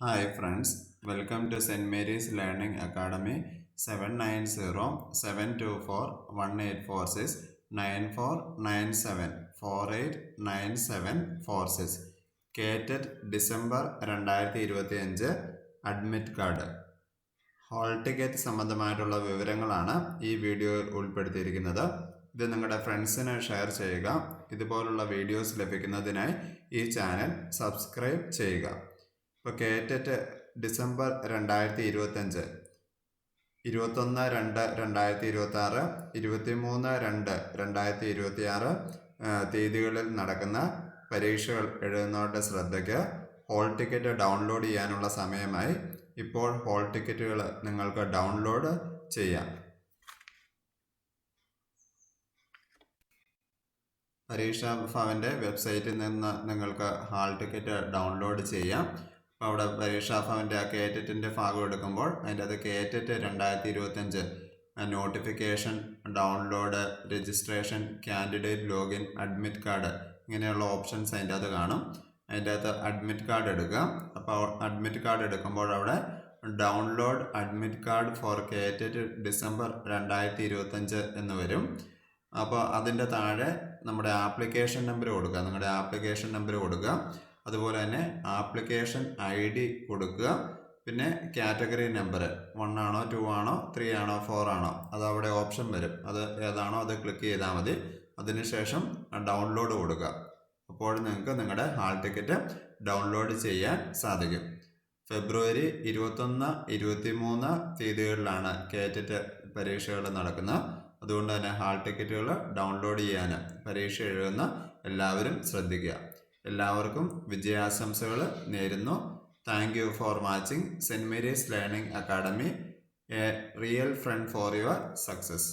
Hi friends, welcome to St. Mary's Learning Academy 790 724 1846 9497 489746 കേറ്ററ്റ് December രണ്ടായിരത്തി ഇരുപത്തി അഞ്ച് അഡ്മിറ്റ് കാർഡ് ഹോൾ ടിക്കറ്റ് സംബന്ധമായിട്ടുള്ള വിവരങ്ങളാണ് ഈ വീഡിയോയിൽ ഉൾപ്പെടുത്തിയിരിക്കുന്നത്. ഇത് നിങ്ങളുടെ ഫ്രണ്ട്സിന് ഷെയർ ചെയ്യുക. ഇതുപോലുള്ള വീഡിയോസ് ലഭിക്കുന്നതിനായി ഈ ചാനൽ സബ്സ്ക്രൈബ് ചെയ്യുക. ഇപ്പോൾ കേറ്ററ്റ് ഡിസംബർ രണ്ടായിരത്തി ഇരുപത്തഞ്ച് ഇരുപത്തൊന്ന് രണ്ട് രണ്ടായിരത്തി ഇരുപത്തി ആറ് ഇരുപത്തി മൂന്ന് രണ്ട് രണ്ടായിരത്തി ഇരുപത്തി ആറ് തീയതികളിൽ നടക്കുന്ന പരീക്ഷകൾ എഴുതുന്നവരുടെ ശ്രദ്ധയ്ക്ക് ഹോൾ ടിക്കറ്റ് ഡൗൺലോഡ് ചെയ്യാനുള്ള സമയമായി. ഇപ്പോൾ ഹോൾ ടിക്കറ്റുകൾ നിങ്ങൾക്ക് ഡൗൺലോഡ് ചെയ്യാം. പരീക്ഷാ ഭവന്റെ വെബ്സൈറ്റിൽ നിന്ന് നിങ്ങൾക്ക് ഹാൾ ടിക്കറ്റ് ഡൗൺലോഡ് ചെയ്യാം. അവിടെ പരീക്ഷാ ഭവന്റെ ആ കേറ്ററ്റിന്റെ ഭാഗം എടുക്കുമ്പോൾ അതിന്റെ അത് കേറ്ററ്റ് രണ്ടായിരത്തി ഇരുപത്തഞ്ച് notification download registration candidate login admit card ഇങ്ങനെയുള്ള ഓപ്ഷൻസ് അതിന്റെ അത് കാണും. അതിന്റെ അകത്ത് അഡ്മിറ്റ് കാർഡ് എടുക്കുക. അപ്പോൾ അഡ്മിറ്റ് കാർഡ് എടുക്കുമ്പോൾ അവിടെ download admit card for KTET December രണ്ടായിരത്തി ഇരുപത്തഞ്ച് എന്ന് വരും. അപ്പോൾ അതിന്റെ താഴെ നമ്മുടെ ആപ്ലിക്കേഷൻ നമ്പർ കൊടുക്കുക. നിങ്ങളുടെ ആപ്ലിക്കേഷൻ നമ്പർ കൊടുക്കുക. അതുപോലെ തന്നെ ആപ്ലിക്കേഷൻ ഐ ഡി കൊടുക്കുക. പിന്നെ കാറ്റഗറി നമ്പർ വൺ ആണോ ടു ആണോ ത്രീ ആണോ ഫോർ ആണോ അത് അവിടെ ഓപ്ഷൻ വരും. അത് ഏതാണോ അത് ക്ലിക്ക് ചെയ്താൽ മതി. അതിനുശേഷം ഡൗൺലോഡ് കൊടുക്കുക. അപ്പോൾ നിങ്ങൾക്ക് നിങ്ങളുടെ ഹാൾ ടിക്കറ്റ് ഡൗൺലോഡ് ചെയ്യാൻ സാധിക്കും. ഫെബ്രുവരി ഇരുപത്തൊന്ന് ഇരുപത്തി മൂന്ന് തീയതികളിലാണ് കേറ്ററ്റ് പരീക്ഷകൾ നടക്കുന്നത് അതുകൊണ്ട് തന്നെ ഹാൾ ടിക്കറ്റുകൾ ഡൗൺലോഡ് ചെയ്യാൻ പരീക്ഷ എഴുതുന്ന എല്ലാവരും ശ്രദ്ധിക്കുക. എല്ലാവർക്കും വിജയാശംസകൾ നേരുന്നു. Thank you for watching saint Mary's learning academy a real friend for your success